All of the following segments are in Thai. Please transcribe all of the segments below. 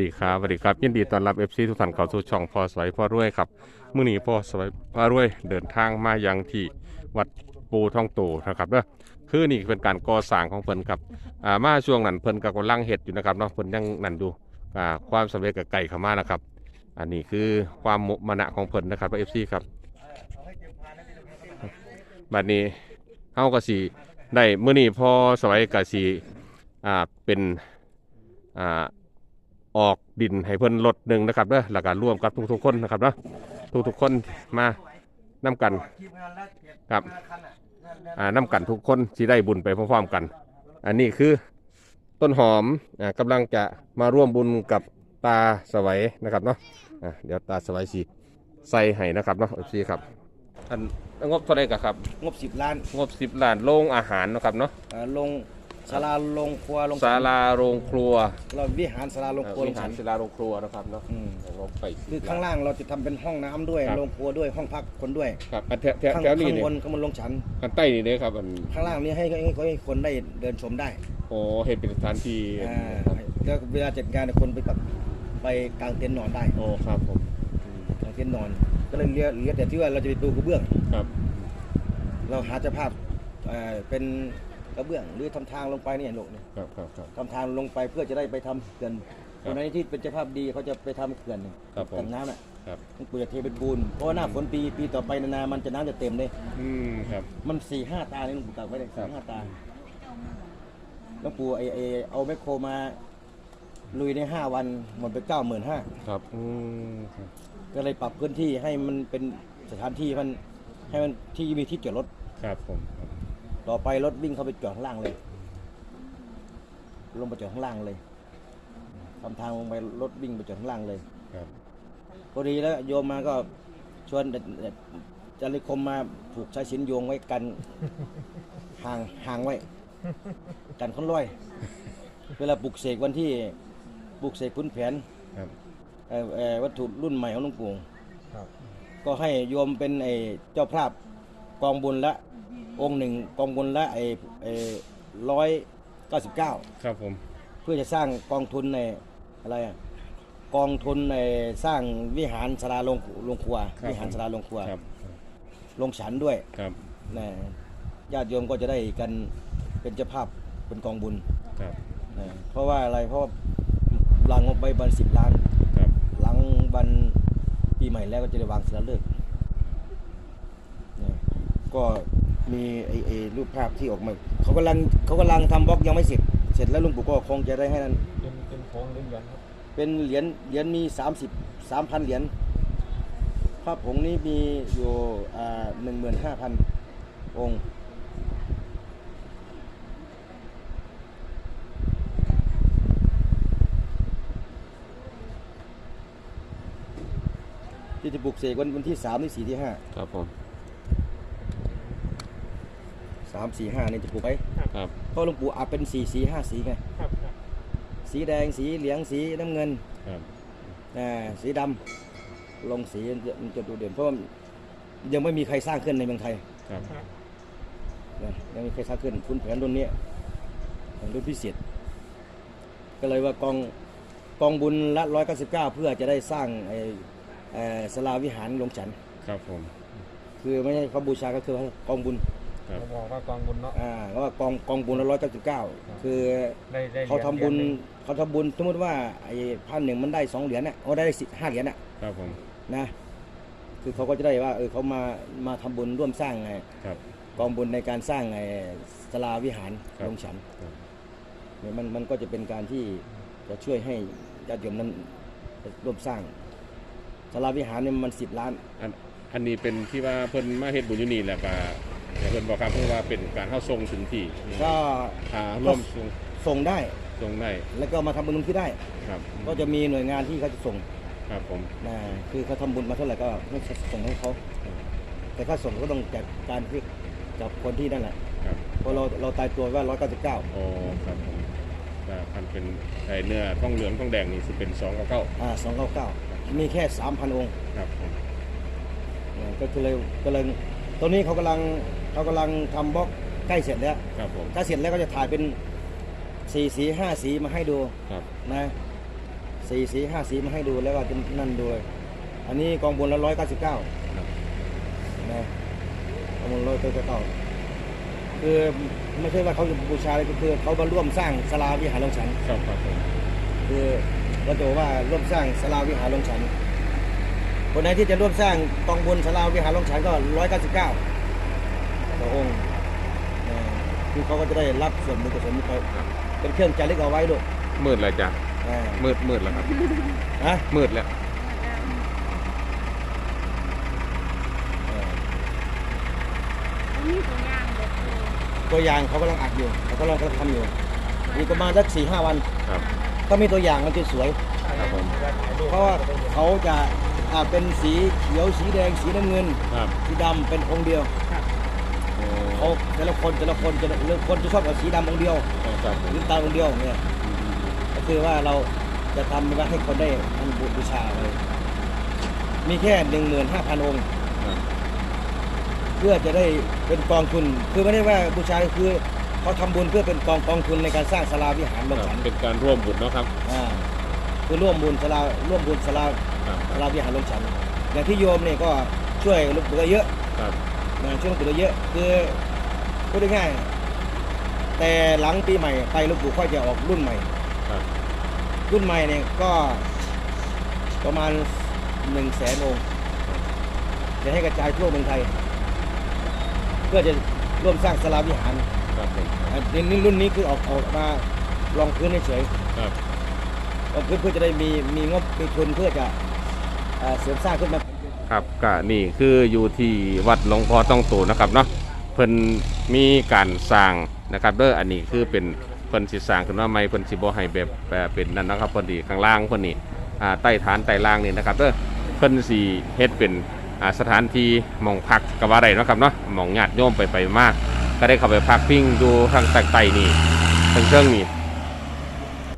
ดีครับสวัสดีครับ ยินดีต้อนรับ FC ทุกท่านเข้าสู่ช่องพอสวยพอรวยครับมื้อนี้พอสวยพอรวยเดินทางมายังที่วัดปูท่องโตนะครับเด้อคือนี่เป็นการก่อสร้างของเพิ่นครับอ่ามาช่วงนั้นเพิ่นก็กำลังเฮ็ดอยู่นะครับเนาะเพิ่นยังนั่นดูอ่าความสำเร็จกับไก่ข้ามานะครับ อันนี้คือความมุมานะของเพิ่นนะครับ FC ครับบัดนี้เฮาก็สิได้มื้อนี้พอสวยก็สิอ่าเป็นอ่า ออกดินให้เพิ่นลดหนึ่งนะครับเด้อแล้วก็ร่วมกับทุกๆคนนะครับเนาะทุกๆคนมานํกันครับอ่านํกันทุกคนสิได้บุญไปพร้อมๆกัน อันนี้คือต้นหอมอ่ากำลังจะมาร่วมบุญกับตาสวัยนะครับเนาะอ่าเดี๋ยวตาสวัยสิใส่ให้นะครับเนาะซีครับอันงบเท่าไหรกะครับ งบสิบล้าน งบ10ล้านโรงอาหารเนาะครับเนาะเอ่อลง ศาลาลงครัวลงศาลาโรงครัวเราวิหารศาลาลงครัวลวิงหาฉัรนศาลาโรงครัวนะครับเนาะอืม งบไป10คือข้างล่างเราจะทำเป็นห้องน้ำด้วยครับ โรงครัวด้วยห้องพักคนด้วยครับอันแถวแถวข้างแถวนี้ข้างเนี่ยบนข้างบนลงฉัน อันใต้นี่เนี่ยครับอันข้างล่างนี้ให้ให้ให้ให้คนได้เดินชมได้โอ้เห็นเป็นสถานที่อ่าแล้วเวลาจัดงานเนี่ยคนไปแบบไปกางเต็นท์นอนได้โอ้ครับผมกางเต็นท์นอน ก็เลยเหลือเหลือแต่ที่ว่าเราจะไปปูกระเบื้อง ครับเราหาเจ้าภาพเอ่อเป็น กระเบื้องหรือทำทางลงไปเนี่ยลูกเนี่ยครับครับครับ ทำทางลงไปเพื่อจะได้ไปทำเขื่อนครับคนไหนที่เป็นเจ้าภาพดีเขาจะไปทำเขื่อนครับผมตักน้ำน่ะครับต้องปูจะเทเป็นปูนเพราะว่าหน้าฝนปีปีต่อไปนานามันจะน้ำจะเต็มเลย อืมครับ มันสี่ห้าตาเนี่ยหลวงปู่ตักไว้เลยครัสี่บ ห้าตาหลวงปู่ไอไอเอาแมคโครมา ลุยในห้าวันหมดไปเก้าหมื่นห้าครับอืมครับก็เลยปรับพื้นที่ให้มันเป็นสถานที่มันให้มันที่มีที่จอดรถ ครับผมครับ ต่อไปรถวิ่งเข้าไปจอดข้างล่างเลย ลงไปจอดข้างล่างเลยทำทางลงไปรถวิ่งไปจอดข้างล่างเลยครับพอดีแล้วโยมมาก็ชวนเด็ดเด็ดจาริคมมาผูกสายสิญจนโยงไว้กันห่างห่างไว้ กันค้นร้อย เวลาปลุกเสกวันที่ปลุกเสกพื้นแผนครับเอ่อเอ่อวัตถุรุ่นใหม่ของหลวงปู่ครับก็ให้โยมเป็นไอ้เจ้าภาพ กองบุญละองค์หนึ่งกองบุญละไอ้ไอ้ร้อยเก้าสิบเก้าครับผม เพื่อจะสร้างกองทุนในอะไรอะกองทุนในสร้างวิหารสลาลงลงครัววิหารสลาลงครัว ครับลงฉันด้วยครับนะญาติโยมก็จะได้กันเป็นเจ้าภาพเป็นกองบุญครับนะเพราะว่าอะไรเพราะว่าหลังงบไปบันสิบล้าน ครับหลังวันปีใหม่แล้วก็จะได้วางศิลาฤกษ์นะ ก็มีไอ้ไอ้รูปภาพที่ออกมาเขากำลังเขากำลังทำบล็อกยังไม่เสร็จ เสร็จแล้วลุงปู่ก็คงจะได้ให้นั้น เป็นเป็นโค้งเหรียญครับเป็นเหรียญเหรียญมีสามสิบสามพันเหรียญพระผงนี้มีอยู่หนึ่งหมื่นห้าพันองค์ ที่จะปลุกเสกวันวันที่สามที่สี่ที่ห้าครับผม สามสี่ห้านี่จะปลุกไปครับเพราะหลวงปู่อาจเป็นสีสีห้าสีไงครับครับสีแดงสีเหลืองสีน้ำเงินครับ อ่าสีดำลงสีมันจะมันจะดูเด่นเพราะว่ายังไม่มีใครสร้างขึ้นในเมืองไทยครับ ครับนะยังไม่มีใครสร้างขึ้นคุณแผนรุ่นเนี้ยรุ่นพิเศษก็เลยว่ากองกองบุญละร้อยเก้าสิบเก้าเพื่อจะได้สร้างไอ้เอ่อสลาวิหารลงฉัน ครับผม คือไม่ใช่เขาบูชาก็คือให้กองบุญ ครับเขาบอกว่ากองบุญเนาะ อ่าเพราะว่ากองกองบุญละร้อยเก้าสิบเก้าคือได้ได้หรียญเขาทำบุญหรียญหนึ่งเขาทำบุญสมมติว่าไอ้พันหนึ่งมันได้สองเหรียญน่ะโอ้ได้สิห้าเหรียญน่ะครับผมนะคือเขาก็จะได้ว่าเออเขามามาทำบุญร่วมสร้างไงครับ กองบุญในการสร้างไอ้สลาวิหารครับ ลงฉันครับ เนี่ยมันมันก็จะเป็นการที่จะช่วยให้ญาติโยมนั้นร่วมสร้างสลาวิหารเนี่ยมันสิบล้าน อันอันนี้เป็นที่ว่าเพิ่นมาเฮ็ดบุญอยู่นี่แหละก็ แต่เพิ่นบอกครับเพิ่นว่าเป็นการเข้าทรงถึงที่ก็อ่าร่วมทรงส่งได้ ทรงได้แล้วก็มาทำบุญที่ได้ ครับก็จะมีหน่วยงานที่เขาจะส่งครับผมนะคือเขาทำบุญมาเท่าไหร่ก็ให้ส่งให้เขา แต่ถ้าส่งก็ต้องจัดการที่กับคนที่นั่นแหละครับเพราะเราเราตายตัวว่าร้อยเก้าสิบเก้าโอ้ครับผมถ้าพันเป็นไอ้เนื้อทองเหลืองทองแดงนี่สิเป็น299อ่าสองเก้าเก้ามีแค่สามพันองค์ครับผม นะก็คือเลยก็เลยตอนนี้เขากำลัง เขากำลังทำบล็อกใกล้เสร็จแล้วครับผมถ้าเสร็จแล้วก็จะถ่ายเป็นสีสีห้าสีมาให้ดูครับนะสสี่สีห้าสีมาให้ดูแล้วก็จะนั่นด้วย อันนี้กองบนละร้อยเก้าสิบเก้านะกองบนร้อยเก้าสิบเก้าคือไม่ใช่ว่าเขาจะบูชาเลยก็คือเขามาร่วมสร้างศาลาวิหารลงฉันครับครับผมคือเราจะบอกว่าร่วมสร้างศาลาวิหารลงฉันคนไหนที่จะร่วมสร้างกองบุญศาลาวิหารลงฉันก็ร้อยเก้าสิบเก้า ต่อองค์อ่าคือเขาก็จะได้รับส่วนบุญกุศลนี้ไปเป็นเครื่องจารึกเอาไว้ด้วยมืดเลยจ้ะอ่ามืดมืดแล้วครับ ฮะมืดแล้ว อ่านี่ตัวอย่างเด็กเลยตัวอย่างเขากำลังอัดอยู่เขากำลังทำอยู่อีกประมาณสักสี่ห้าวัน ครับก็มีตัวอย่างมันจะสวย ครับผม เพราะว่าเขาจะอ่าเป็นสีเขียวสีแดงสีน้ำเงิน ครับ สีดำเป็นองค์เดียวโอ้ เขาแต่ละคนแต่ละคนแต่ละคนจะชอบเอาสีดำองค์เดียวครับผมหรือตาองค์เดียวเนี่ยก็คือว่าเราจะทำไว้ให้คนได้ทำบุญบูชาเลย มีแค่หนึ่งหมื่นห้าพันองค์ ครับเพื่อจะได้เป็นกองทุน คือไม่ได้ว่าบูชาคือเขาทำบุญเพื่อเป็นกองกองทุนในการสร้างศาลาวิหารลงครับฉันเป็นการร่วมบุญเนาะครับอ่าคือร่วมบุญศาลาร่วมบุญศาลาครับศาลาวิหารลงฉันอย่างที่โยมเนี่ยก็ช่วยหลูกปู่ได้เยอะ ครับนะช่วยหลูกปู่ได้เยอะคือ พูดง่ายๆแต่หลังปีใหม่ไปหลูกปู่ค่อยจะออกรุ่นใหม่ ครับ รุ่นใหม่เนี่ยก็ประมาณหนึ่งแสนองค์จะให้กระจายทั่วเมืองไทย เพื่อจะร่วมสร้างศาลาวิหารครับผมอะนี่รุ่นนี้คือออกออกมาลองพื้นเฉยครับๆลองพื้นเพื่อจะได้มีมีงบมีทุนเพื่อจะอ่าเสริมสร้างขึ้นมา ครับก็นี่คืออยู่ที่วัดหลวงพ่อต้องตูนะครับเนาะเพิ่น มีการสร้างนะครับเด้ออันนี้คือเป็นเพิ่นสิสร้างขึ้นมาใหม่เพิ่นสิบ่ให้แบบแบบเป็นนั่นนะครับพิ่นดีข้างล่างพิ่นนี่อ่าใต้ฐานใต้ล่างนี่นะครับเด้อเพิ่นสิเฮ็ดเป็นอ่าสถานที่หมองพักก็ว่าได้เนาะครับเนาะหมองญาติโยมไปไปมาก ก็ได้เข้าไปพักพิงดูทางใต้ใต้นี่ทางเครื่องนี่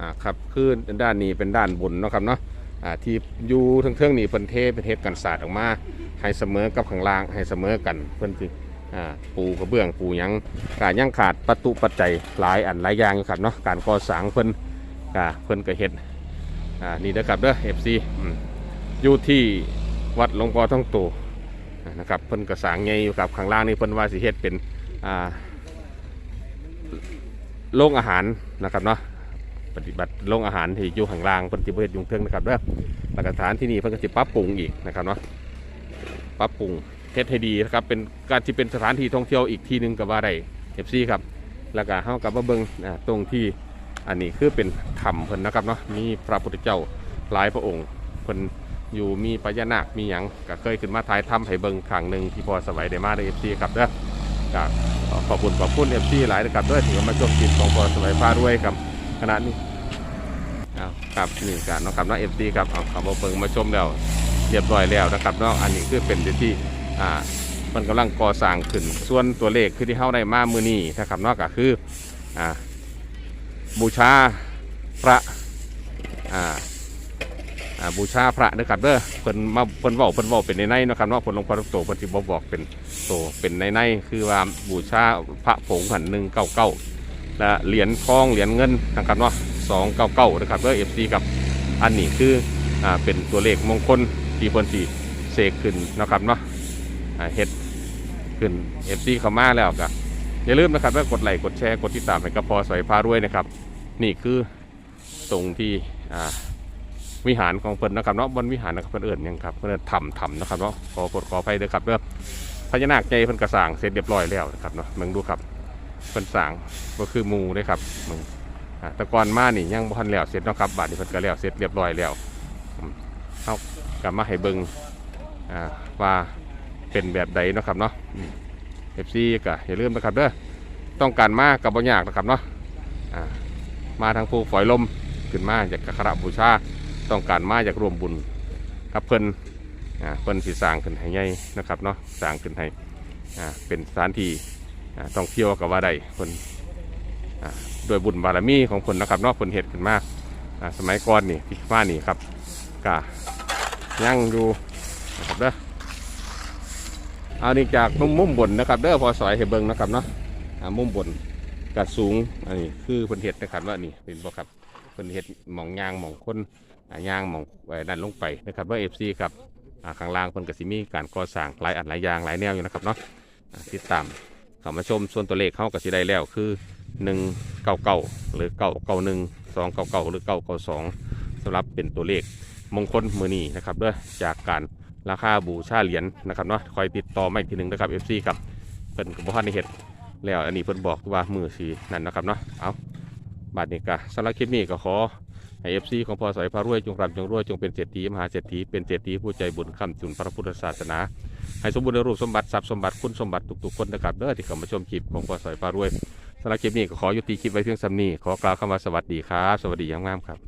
อ่าครับคือด้านนี้เป็นด้านบนเนาะครับเนาะอ่าที่อยู่ทั้งเทื่องนี่เพิ่นเทเป็นเทศกันศาสตร์ออกมาให้เสมอกับข้างล่างให้เสมอกันเพิ่นสิ ปูกระเบื้องปูยังกายังขาดประตูปัจจัยหลายอันหลายอย่างอยู่ครับเนาะการก่อสร้างเพิ่นกาเพิ่นก็เฮ็ดนี่เด้อครับเด้อ FC อืมอยู่ที่วัดหลวงพ่อท่องโตอ่านะครับเพิ่นก็สร้างใหญ่อยู่กับข้างล่างนี่เพิ่นว่าสิเฮ็ดเป็นโรงอาหารนะครับเนาะปฏิบัติโรงอาหารที่อยู่ข้างล่างเพิ่นสิบ่เฮ็ดยุงเทิงนะครับเด้อแล้วก็สถานที่นี่เพิ่นก็สิปรับปรุงอีกนะครับเนาะปรับปรุง เฮ็ดให้ดีนะครับเป็นการที่เป็นสถานที่ท่องเที่ยวอีกที่หนึงก็ว่าได้ FC ครับแล้วก็เฮากับมาเบิงตรงที่อันนี้คือเป็นถ้ำเพิ่นนะครับเนาะมีพระพุทธเจ้าหลายพระองค์เพิ่นอยู่มีพญานาคมีหยังก็เคยขึ้นมาถ่ายทำให้เบิงครั้งหนึ่งที่พอสวัยได้มาใน FC ครับเด้อก็ขอบคุณขอบคุณ FC หลายนะครับด้อที่มาชมคลิปของพอสวัยพาด้วยครับขณะนี้เอาครับนี่กันเนาะครับเนาะเอฟซีครับเอาคำว่าเปิงมาชมแล้วเรียบร้อยแล้วนะครับเนาะอันนี้คือเป็นที่ อ่ามันกำลังก่อสร้างขึ้น ส่วนตัวเลขคือที่เข้าได้มามือนี้นะครับเนาก็คืออ่าบูชาพระอ่าบูชาพระนะครับเด้อเพิ่นมาเพิ่นเว้าเพิ่นเว้าเป็นในในนะครับเนาะเพิ่นหลวงพ่อโตเพิ่นสิบ่บอกเป็นโตเป็นในในคือว่าบูชาพระผงหันหนึ่งเก้าเก้าและเหรียญทองเหรียญเงินนะครับเนาะสองเก้าเก้านะครับเพื่อเอฟซีกับอันนี้คืออ่าเป็นตัวเลขมงคลที่เพิ่นสีเสกขึ้นนะครับเนาะอ่า เฮ็ดขึ้นเอฟซีเข้ามาแล้วก็อย่าลืมนะครับว่ากดไลค์กดแชร์กดติดตามให้กับพอสวยพาด้วยนะครับ นี่คือตรงที่วิหารของเพิ่นนะครับเนาะบนวิหารนะครับเพิ่นเอิญยังครับเพิ่นเอิ้นถ้ำถ้ำนะครับเนาะขอกดขออภัยด้วยครับเด้อพญานาคใจเพิ่นกระสางเสร็จเรียบร้อยแล้วนะครับเนาะมืองดูครับเพิ่นสางก็คือมูเด้ครับมึงต่ก่อนมานี่ยังบ่ทันแล้วเสร็จเนาะครับบาดนี้เพิ่นก็แล้วเสร็จเรียบร้อยแล้วเฮากลับมาให้เบิ่งว่า เป็นแบบใดนะครับเนาะเอืม FC ก็อย่าลืมนะครับเด้อต้องการมากกับบ่ยากนะครับเนาะมาทางภูฝอยลมขึ้นมาจากกระบูชาต้องการมาอยากร่วมบุญกับเพิ่นเพิ่นสิสางขึ้นให้ใหญ่นะครับเนาะสางขึ้นให้เป็นสถานที่อ่าท่องเที่ยวกับว่าได้เพิ่นอ่าด้วยบุญบารมีของเพิ่นนะครับเนอกเพิ่นเฮ็ดขึ้นมาอ่าสมัยก่อนนี่ที่มานี่ครับกะยังอยู่นะครับเด้อ อานี่จากมุมมุมบนนะครับเด้อพอสอยให้เบิงนะครับเนาะอ่ามุมบนกะสูงอันนี้คือเพิ่นเฮ็ดนะครับว่านี่เป็นบ่ครับเพิ่นเฮ็ดหมองยางหมองคนยางหมองไว้นั่นลงไปนะครับว่าเอฟซีครับข้างล่างเพิ่นกสิมีการก่อสร้างหลายอันหลายยางหลายแนวอยู่นะครับเนาะอ่ติดตามเข้ามาชมส่วนตัวเลขเข้าก็สิได้แล้วคือ199หรือ991 299หนึ่งสองเก่าๆหรือ992สองสำหรับเป็นตัวเลขมงคลมือนีนะครับเด้อจากการ ราคาบูชาเหรียญนะครับเนาะคอยติดต่อมาอีกทีหนึงนะครับ FC ครับเพิ่นก็บ่ทันเฮ็ดแล้วอันนี้เพิ่นบอกว่ามือสีนั่นนะครับเนาะเอาบาดนี้ก็สำหรับคลิปนี้ก็ขอให้เอฟซีของพอสอยพารวยจงร่ำจงรวยจงเป็นเศรษฐีมหาเศรษฐีเป็นเศรษฐีผู้ใจบุญคำจุนพระพุทธศาสนาให้สมบูรณ์ในรูปสมบัติทรัพย์สมบัติคุณสมบัติทุกๆคนนะครับเด้อที่เข้ามาชมคลิปของพอสอยพารวยสำหรับคลิปนี้ก็ขอยุติคลิปไว้เพียงสำนีขอกล่าวคำว่าสวัสดีครับ สวัสดีอยังงามครับ